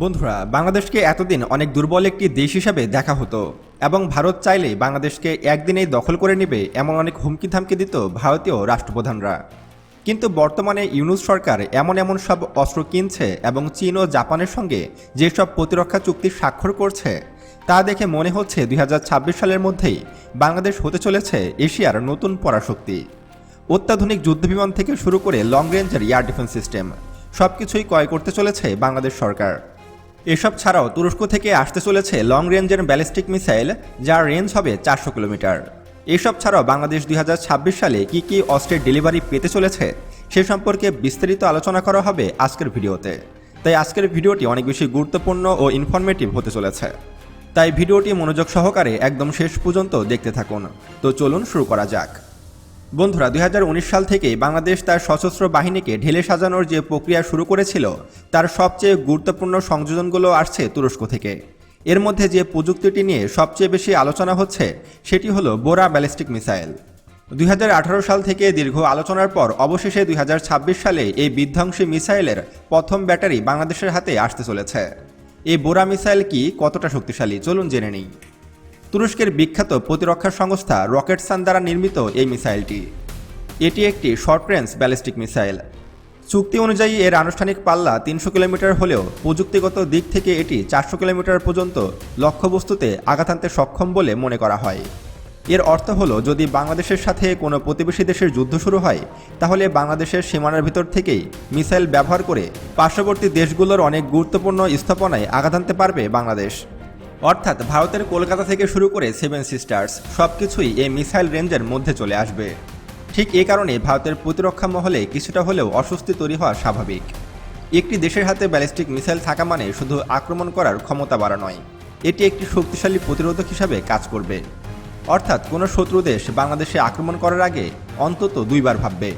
বন্ধুরা, বাংলাদেশকে এতদিন অনেক দুর্বল একটি দেশ হিসাবে দেখা হতো এবং ভারত চাইলে বাংলাদেশকে একদিনেই দখল করে নেবে এমন অনেক হুমকি ধামকি দিত ভারতীয় রাষ্ট্রপ্রধানরা। কিন্তু বর্তমানে ইউনুস সরকার এমন এমন সব অস্ত্র কিনছে এবং চীন ও জাপানের সঙ্গে যেসব প্রতিরক্ষা চুক্তি স্বাক্ষর করছে, তা দেখে মনে হচ্ছে দুই হাজার ছাব্বিশ সালের মধ্যেই বাংলাদেশ হতে চলেছে এশিয়ার নতুন পরাশক্তি। অত্যাধুনিক যুদ্ধবিমান থেকে শুরু করে লং রেঞ্জের এয়ার ডিফেন্স সিস্টেম সবকিছুই ক্রয় করতে চলেছে বাংলাদেশ সরকার। এসব ছাড়াও তুরস্ক থেকে আসতে চলেছে লং রেঞ্জের ব্যালিস্টিক মিসাইল যার রেঞ্জ হবে চারশো কিলোমিটার। এসব ছাড়াও বাংলাদেশ দুই হাজার ছাব্বিশ সালে কি কি অস্ত্রের ডেলিভারি পেতে চলেছে, সে সম্পর্কে বিস্তারিত আলোচনা করা হবে আজকের ভিডিওতে। তাই আজকের ভিডিওটি অনেক বেশি গুরুত্বপূর্ণ ও ইনফরমেটিভ হতে চলেছে। তাই ভিডিওটি মনোযোগ সহকারে একদম শেষ পর্যন্ত দেখতে থাকুন। তো চলুন শুরু করা যাক। বন্ধুরা, দুই হাজার উনিশ সাল থেকে বাংলাদেশ তার সশস্ত্র বাহিনীকে ঢেলে সাজানোর যে প্রক্রিয়া শুরু করেছিল, তার সবচেয়ে গুরুত্বপূর্ণ সংযোজনগুলো আসছে তুরস্ক থেকে। এর মধ্যে যে প্রযুক্তিটি নিয়ে সবচেয়ে বেশি আলোচনা হচ্ছে, সেটি হলো বোরা ব্যালিস্টিক মিসাইল। দুই হাজার আঠারো সাল থেকে দীর্ঘ আলোচনার পর অবশেষে দুই হাজার ছাব্বিশ সালে এই বিধ্বংসী মিসাইলের প্রথম ব্যাটারি বাংলাদেশের হাতে আসতে চলেছে। এই বোরা মিসাইল কি কতটা শক্তিশালী? চলুন জেনে নিই। তুরস্কের বিখ্যাত প্রতিরক্ষা সংস্থা রকেটসান দ্বারা নির্মিত এই মিসাইলটি। এটি একটি শর্ট রেঞ্জ ব্যালিস্টিক মিসাইল। চুক্তি অনুযায়ী এর আনুষ্ঠানিক পাল্লা তিনশো কিলোমিটার হলেও প্রযুক্তিগত দিক থেকে এটি চারশো কিলোমিটার পর্যন্ত লক্ষ্যবস্তুতে আঘাত আনতে সক্ষম বলে মনে করা হয়। এর অর্থ হলো, যদি বাংলাদেশের সাথে কোনো প্রতিবেশী দেশের যুদ্ধ শুরু হয়, তাহলে বাংলাদেশের সীমানার ভিতর থেকেই মিসাইল ব্যবহার করে পার্শ্ববর্তী দেশগুলোর অনেক গুরুত্বপূর্ণ স্থাপনায় আঘাত আনতে পারবে বাংলাদেশ। অর্থাৎ ভারতের কলকাতা থেকে শুরু করে সেভেন সিস্টার্স সবকিছুই এই মিসাইল রেঞ্জের মধ্যে চলে আসবে। ঠিক এ কারণে ভারতের প্রতিরক্ষা মহলে কিছুটা হলেও অস্বস্তি তৈরি হওয়া স্বাভাবিক। একটি দেশের হাতে ব্যালিস্টিক মিসাইল থাকা মানে শুধু আক্রমণ করার ক্ষমতা বাড়া নয়, এটি একটি শক্তিশালী প্রতিরোধক হিসাবে কাজ করবে। অর্থাৎ কোনো শত্রু দেশ বাংলাদেশে আক্রমণ করার আগে অন্তত দুইবার ভাববে।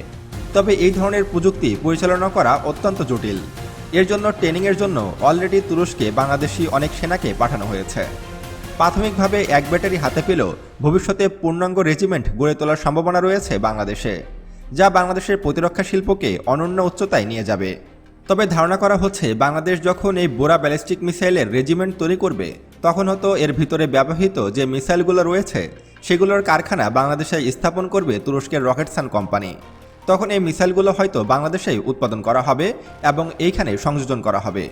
তবে এই ধরনের প্রযুক্তি পরিচালনা করা অত্যন্ত জটিল। এর জন্য ট্রেনিংয়ের জন্য অলরেডি তুরস্কে বাংলাদেশি অনেক সেনাকে পাঠানো হয়েছে। প্রাথমিকভাবে এক ব্যাটারি হাতে পেলেও ভবিষ্যতে পূর্ণাঙ্গ রেজিমেন্ট গড়ে তোলার সম্ভাবনা রয়েছে বাংলাদেশে, যা বাংলাদেশের প্রতিরক্ষা শিল্পকে অনন্য উচ্চতায় নিয়ে যাবে। তবে ধারণা করা হচ্ছে, বাংলাদেশ যখন এই বোরা ব্যালিস্টিক মিসাইলের রেজিমেন্ট তৈরি করবে, তখন হয়তো এর ভিতরে ব্যবহৃত যে মিসাইলগুলো রয়েছে, সেগুলোর কারখানা বাংলাদেশে স্থাপন করবে তুরস্কের রকেটসান কোম্পানি। তখন এই মিসাইলগুলো হয়তো বাংলাদেশেই উৎপাদন করা হবে এবং এইখানে সংযোজন করা হবে।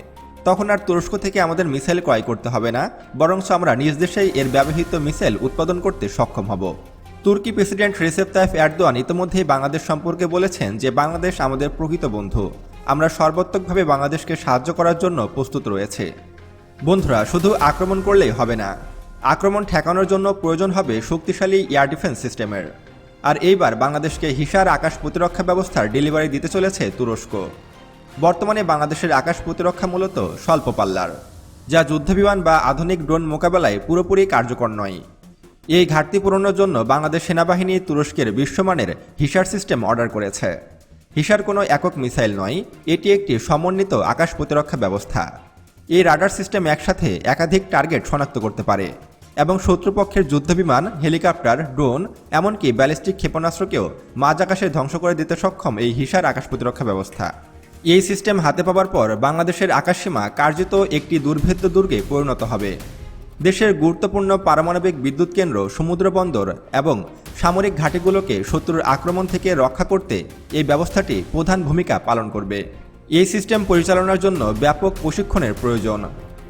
তখন আর তুরস্ক থেকে আমাদের মিসাইল ক্রয় করতে হবে না, বরঞ্চ আমরা নিজ দেশেই এর ব্যবহৃত মিসাইল উৎপাদন করতে সক্ষম হব। তুর্কি প্রেসিডেন্ট রেসেপ তাইফ এরদোয়ান ইতিমধ্যেই বাংলাদেশ সম্পর্কে বলেছেন যে বাংলাদেশ আমাদের প্রকৃত বন্ধু। আমরা সর্বাত্মকভাবে বাংলাদেশকে সাহায্য করার জন্য প্রস্তুত রয়েছে। বন্ধুরা, শুধু আক্রমণ করলেই হবে না। আক্রমণ ঠেকানোর জন্য প্রয়োজন হবে শক্তিশালী এয়ার ডিফেন্স সিস্টেমের। আর এইবার বাংলাদেশকে হিসার আকাশ প্রতিরক্ষা ব্যবস্থার ডেলিভারি দিতে চলেছে তুরস্ক। বর্তমানে বাংলাদেশের আকাশ প্রতিরক্ষা মূলত স্বল্প পাল্লার, যা যুদ্ধবিমান বা আধুনিক ড্রোন মোকাবেলায় পুরোপুরি কার্যকর নয়। এই ঘাটতি পূরণের জন্য বাংলাদেশ সেনাবাহিনী তুরস্কের বিশ্বমানের হিসার সিস্টেম অর্ডার করেছে। হিসার কোনো একক মিসাইল নয়, এটি একটি সমন্বিত আকাশ প্রতিরক্ষা ব্যবস্থা। এই রাডার সিস্টেম একসাথে একাধিক টার্গেট শনাক্ত করতে পারে। এবং শত্রুপক্ষের যুদ্ধবিমান হেলিকপ্টার, ড্রোন, এমনকি ব্যালিস্টিক ক্ষেপণাস্ত্রকেও মাঝ আকাশে ধ্বংস করে দিতে সক্ষম এই হিসার আকাশ প্রতিরক্ষা ব্যবস্থা। এই সিস্টেম হাতে পাওয়ার পর বাংলাদেশের আকাশসীমা কার্যত একটি দুর্ভেদ্য দুর্গে পরিণত হবে। দেশের গুরুত্বপূর্ণ পারমাণবিক বিদ্যুৎ কেন্দ্র, সমুদ্র বন্দর এবং সামরিক ঘাঁটিগুলোকে শত্রুর আক্রমণ থেকে রক্ষা করতে এই ব্যবস্থাটি প্রধান ভূমিকা পালন করবে। এই সিস্টেম পরিচালনার জন্য ব্যাপক প্রশিক্ষণের প্রয়োজন।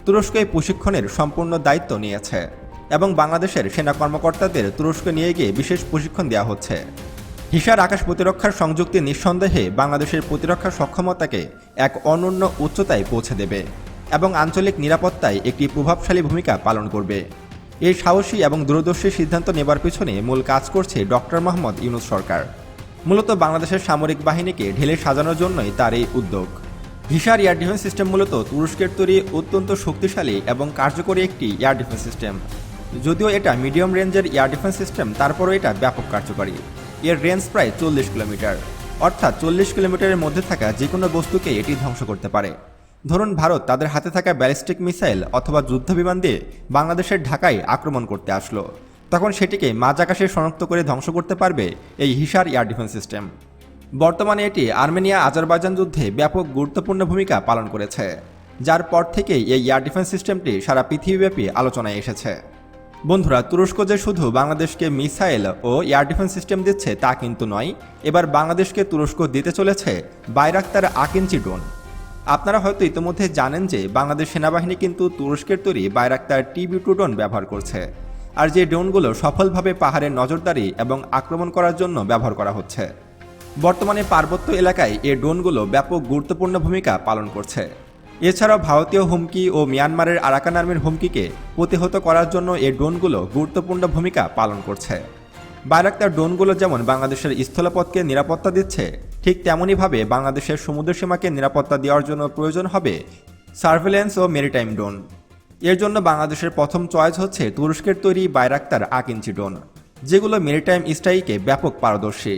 তুরস্ক এই প্রশিক্ষণের সম্পূর্ণ দায়িত্ব নিয়েছে। এবং বাংলাদেশের সেনা কর্মকর্তাদের তুরস্কে নিয়ে গিয়ে বিশেষ প্রশিক্ষণ দেওয়া হচ্ছে। হিসার আকাশ প্রতিরক্ষার সংযুক্তি নিঃসন্দেহে বাংলাদেশের প্রতিরক্ষা সক্ষমতাকে এক অনন্য উচ্চতায় পৌঁছে দেবে এবং আঞ্চলিক নিরাপত্তায় একটি প্রভাবশালী ভূমিকা পালন করবে। এই সাহসী এবং দূরদর্শী সিদ্ধান্ত নেবার পিছনে মূল কাজ করছে ডক্টর মোহাম্মদ ইউনুস সরকার। মূলত বাংলাদেশের সামরিক বাহিনীকে ঢেলে সাজানোর জন্যই তার এই উদ্যোগ। ভিসার এয়ার ডিফেন্স সিস্টেম মূলত তুরস্কের তৈরি অত্যন্ত শক্তিশালী এবং কার্যকরী একটি এয়ার ডিফেন্স সিস্টেম। যদিও এটা মিডিয়াম রেঞ্জের এয়ার ডিফেন্স সিস্টেম তারপরও এটা ব্যাপক কার্যকরী। এর রেঞ্জ প্রায় চল্লিশ কিলোমিটার। অর্থাৎ চল্লিশ কিলোমিটারের মধ্যে থাকা যে কোনো বস্তুকে এটি ধ্বংস করতে পারে। ধরুন, ভারত তাদের হাতে থাকা ব্যালিস্টিক মিসাইল অথবা যুদ্ধবিমান দিয়ে বাংলাদেশের ঢাকায় আক্রমণ করতে আসলো। তখন সেটিকে মাঝ আকাশে শনাক্ত করে ধ্বংস করতে পারবে এই হিসার এয়ার ডিফেন্স সিস্টেম বর্তমানে এটি আর্মেনিয়া আজারবাইজান যুদ্ধে ব্যাপক গুরুত্বপূর্ণ ভূমিকা পালন করেছে। যার পর থেকেই এই এয়ার ডিফেন্স সিস্টেমটি সারা পৃথিবীব্যাপী আলোচনায় এসেছে। বন্ধুরা, তুরস্ক যে শুধু বাংলাদেশকে মিসাইল ও এয়ার ডিফেন্স সিস্টেম দিচ্ছে তা কিন্তু নয়, এবার বাংলাদেশকে তুরস্ক দিতে চলেছে বাইরাক্তার আকিঞ্চি ড্রোন। আপনারা হয়তো ইতিমধ্যে জানেন যে বাংলাদেশ সেনাবাহিনী কিন্তু তুরস্কের তৈরি বাইরাক্তার টিবি টু ড্রোন ব্যবহার করছে। আর যে ড্রোনগুলো সফলভাবে পাহাড়ের নজরদারি এবং আক্রমণ করার জন্য ব্যবহার করা হচ্ছে। বর্তমানে পার্বত্য এলাকায় এই ড্রোনগুলো ব্যাপক গুরুত্বপূর্ণ ভূমিকা পালন করছে। এছাড়াও ভারতীয় হুমকি ও মিয়ানমারের আরাকান আর্মির হুমকিকে প্রতিহত করার জন্য এই ড্রোনগুলো গুরুত্বপূর্ণ ভূমিকা পালন করছে। বাইরাক্তার ড্রোনগুলো যেমন বাংলাদেশের স্থলপথকে নিরাপত্তা দিচ্ছে, ঠিক তেমনইভাবে বাংলাদেশের সমুদ্র সীমাকে নিরাপত্তা দেওয়ার জন্য প্রয়োজন হবে সার্ভেলেন্স ও মেরিটাইম ড্রোন। এর জন্য বাংলাদেশের প্রথম চয়েস হচ্ছে তুরস্কের তৈরি বাইরাক্তার আকিঞ্চি ড্রোন, যেগুলো মেরিটাইম স্ট্রাইকে ব্যাপক পারদর্শী।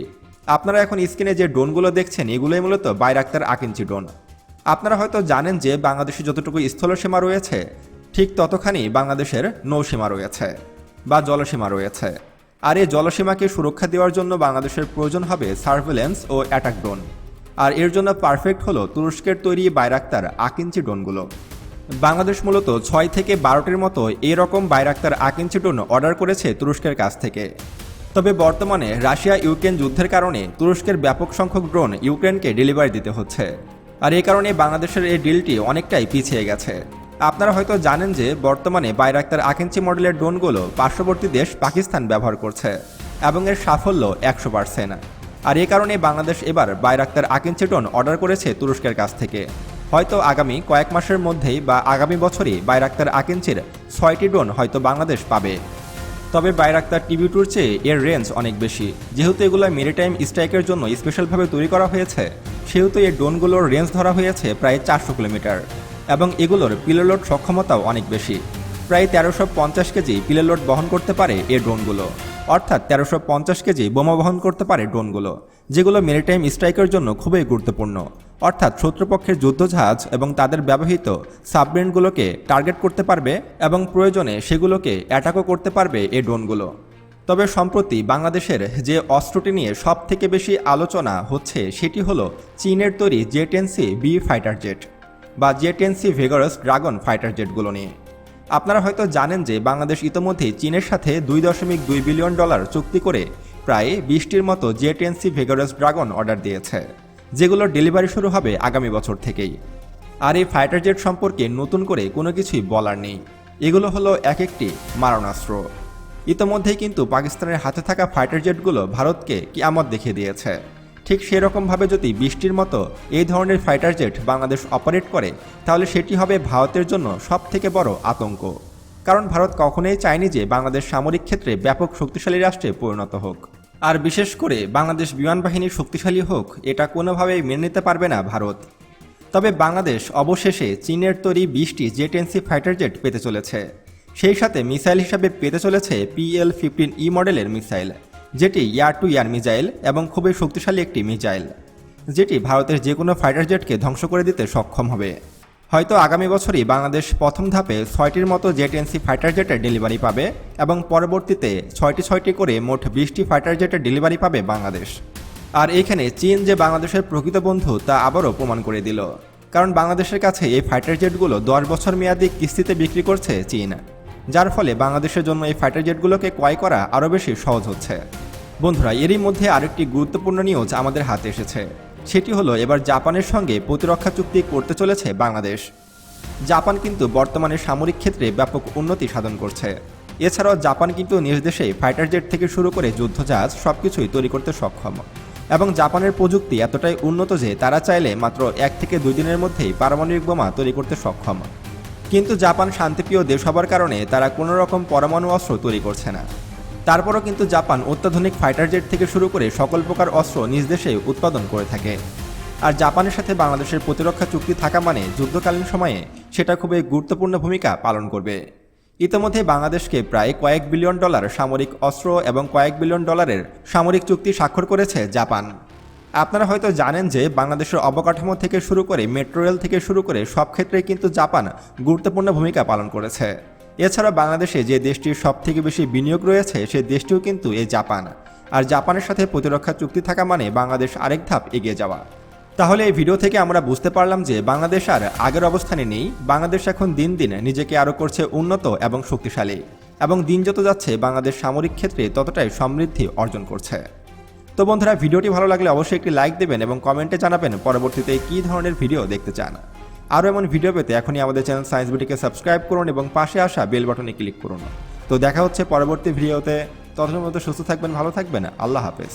আপনারা এখন স্ক্রিনে যে ড্রোনগুলো দেখছেন, এগুলোই মূলত বাইরাক্তার আকিঞ্চি ড্রোন। আপনারা হয়তো জানেন যে বাংলাদেশে যতটুকু স্থলসীমা রয়েছে, ঠিক ততখানি বাংলাদেশের নৌসীমা রয়েছে বা জলসীমা রয়েছে। আর এই জলসীমাকে সুরক্ষা দেওয়ার জন্য বাংলাদেশের প্রয়োজন হবে সার্ভেলেন্স ও অ্যাটাক ড্রোন। আর এর জন্য পারফেক্ট হলো তুরস্কের তৈরি বাইরাক্তার আকিঞ্চি ড্রোনগুলো। বাংলাদেশ মূলত ছয় থেকে বারোটির মতো এরকম বাইরাক্তার আকিঞ্চি ড্রোন অর্ডার করেছে তুরস্কের কাছ থেকে। তবে বর্তমানে রাশিয়া ইউক্রেন যুদ্ধের কারণে তুরস্কের ব্যাপক সংখ্যক ড্রোন ইউক্রেনকে ডেলিভারি দিতে হচ্ছে। আর এই কারণে বাংলাদেশের এই ডিলটি অনেকটাই পিছিয়ে গেছে। আপনারা হয়তো জানেন যে বর্তমানে বাইরাক্তার আকেঞ্চি মডেলের ড্রোনগুলো পার্শ্ববর্তী দেশ পাকিস্তান ব্যবহার করছে এবং এর সাফল্য একশো পার্সেন্ট। আর এই কারণে বাংলাদেশ এবার বাইরাক্তার আকেঞ্চি ড্রোন অর্ডার করেছে তুরস্কের কাছ থেকে। হয়তো আগামী কয়েক মাসের মধ্যেই বা আগামী বছরই বাইরাক্তার আকেঞ্চির ছয়টি ড্রোন হয়তো বাংলাদেশ পাবে। তবে বাইরাক্তার টিভি টুর চেয়ে এর রেঞ্জ অনেক বেশি। যেহেতু এগুলো মেরিটাইম স্ট্রাইকের জন্য স্পেশালভাবে তৈরি করা হয়েছে, সেহেতু এই ড্রোনগুলোর রেঞ্জ ধরা হয়েছে প্রায় চারশো কিলোমিটার এবং এগুলোর পিলোলোড সক্ষমতাও অনেক বেশি। প্রায় তেরোশো পঞ্চাশ কেজি পিলোলোড বহন করতে পারে এ ড্রোনগুলো। অর্থাৎ তেরোশো পঞ্চাশ কেজি বোমা বহন করতে পারে ড্রোনগুলো, যেগুলো মেরিটাইম স্ট্রাইকের জন্য খুবই গুরুত্বপূর্ণ। অর্থাৎ শত্রুপক্ষের যুদ্ধজাহাজ এবং তাদের ব্যবহৃত সাবমেরিনগুলোকে টার্গেট করতে পারবে এবং প্রয়োজনে সেগুলোকে অ্যাটাকও করতে পারবে এই ড্রোনগুলো। তবে সম্প্রতি বাংলাদেশের যে অস্ত্রটি নিয়ে সব থেকে বেশি আলোচনা হচ্ছে সেটি হলো চীনের তৈরি J ten C B fighter jet বা J ten C vigorous dragon fighter জেটগুলো নিয়ে। আপনারা হয়তো জানেন যে বাংলাদেশ ইতোমধ্যেই চীনের সাথে দুই দশমিক দুই বিলিয়ন ডলার চুক্তি করে প্রায় বিশটির মতো J ten C vigorous dragon order দিয়েছে যেগুলোর ডেলিভারি শুরু হবে আগামী বছর থেকেই। আর এই ফাইটার জেট সম্পর্কে নতুন করে কোনো কিছুই বলার নেই। এগুলো হলো এক একটি মারণাস্ত্র। ইতোমধ্যেই কিন্তু পাকিস্তানের হাতে থাকা ফাইটার জেটগুলো ভারতকে কিয়ামত দেখিয়ে দিয়েছে। ঠিক সেরকমভাবে যদি বৃষ্টির মতো এই ধরনের ফাইটার জেট বাংলাদেশ অপারেট করে, তাহলে সেটি হবে ভারতের জন্য সব থেকে বড় আতঙ্ক। কারণ ভারত কখনোই চায়নি যে বাংলাদেশ সামরিক ক্ষেত্রে ব্যাপক শক্তিশালী রাষ্ট্রে পরিণত হোক। আর বিশেষ করে বাংলাদেশ বিমান বাহিনী শক্তিশালী হোক, এটা কোনোভাবেই মেনে নিতে পারবে না ভারত। তবে বাংলাদেশ অবশেষে চীনের তৈরি বিশটি জেট এনসি ফাইটার জেট পেতে চলেছে। সেই সাথে মিসাইল হিসাবে পেতে চলেছে পিএল ফিফটিন ই মডেলের মিসাইল। যেটি ইয়ার টু ইয়ার মিজাইল এবং খুবই শক্তিশালী একটি মিজাইল, যেটি ভারতের যে কোনো ফাইটার জেটকে ধ্বংস করে দিতে সক্ষম হবে। হয়তো আগামী বছরই বাংলাদেশ প্রথম ধাপে ছয়টির মতো জেট এনসি ফাইটার জেটের ডেলিভারি পাবে এবং পরবর্তীতে ছয়টি ছয়টি করে মোট বিশটি ফাইটার জেটের ডেলিভারি পাবে বাংলাদেশ। আর এখানে চীন যে বাংলাদেশের প্রকৃত বন্ধু তা আবারও প্রমাণ করে দিল। কারণ বাংলাদেশের কাছে এই ফাইটার জেটগুলো দশ বছর মেয়াদি কিস্তিতে বিক্রি করছে চীন, যার ফলে বাংলাদেশের জন্য এই ফাইটার জেটগুলোকে ক্রয় করা আরও বেশি সহজ হচ্ছে। বন্ধুরা, এরই মধ্যে আরেকটি গুরুত্বপূর্ণ নিউজ আমাদের হাতে এসেছে। সেটি হলো, এবার জাপানের সঙ্গে প্রতিরক্ষা চুক্তি করতে চলেছে বাংলাদেশ। জাপান কিন্তু বর্তমানে সামরিক ক্ষেত্রে ব্যাপক উন্নতি সাধন করছে। এছাড়াও জাপান কিন্তু নিজ দেশে ফাইটার জেট থেকে শুরু করে যুদ্ধজাহাজ সবকিছুই তৈরি করতে সক্ষম। এবং জাপানের প্রযুক্তি এতটাই উন্নত যে তারা চাইলে মাত্র এক থেকে দুই দিনের মধ্যেই পারমাণবিক বোমা তৈরি করতে সক্ষম। কিন্তু জাপান শান্তিপ্রিয় দেশ হবার কারণে তারা কোনো রকম পরমাণু অস্ত্র তৈরি করছে না। তারপরও কিন্তু জাপান অত্যাধুনিক ফাইটার জেট থেকে শুরু করে সকল প্রকার অস্ত্র নিজ দেশে উৎপাদন করে থাকে। আর জাপানের সাথে বাংলাদেশের প্রতিরক্ষা চুক্তি থাকা মানে যুদ্ধকালীন সময়ে সেটা খুবই গুরুত্বপূর্ণ ভূমিকা পালন করবে। ইতিমধ্যে বাংলাদেশকে প্রায় কয়েক বিলিয়ন ডলার সামরিক অস্ত্র এবং কয়েক বিলিয়ন ডলারের সামরিক চুক্তি স্বাক্ষর করেছে জাপান। আপনারা হয়তো জানেন যে বাংলাদেশের অবকাঠামো থেকে শুরু করে মেট্রো রেল থেকে শুরু করে সব ক্ষেত্রে কিন্তু জাপান গুরুত্বপূর্ণ ভূমিকা পালন করেছে। এছাড়া বাংলাদেশে যে দেশটির সব থেকে বেশি বিনিয়োগ রয়েছে, সে দেশটিও কিন্তু এই জাপান। আর জাপানের সাথে প্রতিরক্ষা চুক্তি থাকা মানে বাংলাদেশ আরেক ধাপ এগিয়ে যাওয়া। তাহলে এই ভিডিও থেকে আমরা বুঝতে পারলাম যে বাংলাদেশ আর আগের অবস্থানে নেই। বাংলাদেশ এখন দিন দিন নিজেকে আরও করছে উন্নত এবং শক্তিশালী। এবং দিন যত যাচ্ছে, বাংলাদেশ সামরিক ক্ষেত্রে ততটাই সমৃদ্ধি অর্জন করছে। তো বন্ধুরা, ভিডিওটি ভালো লাগলে অবশ্যই একটি লাইক দেবেন এবং কমেন্টে জানাবেন পরবর্তীতে কী ধরনের ভিডিও দেখতে চান। আরও এমন ভিডিও পেতে এখনই আমাদের চ্যানেল সায়েন্স বিটিকে সাবস্ক্রাইব করুন এবং পাশে আসা বেল বাটনে ক্লিক করুন। তো দেখা হচ্ছে পরবর্তী ভিডিওতে। ততক্ষণ মতো সুস্থ থাকবেন, ভালো থাকবেন। আল্লাহ হাফেজ।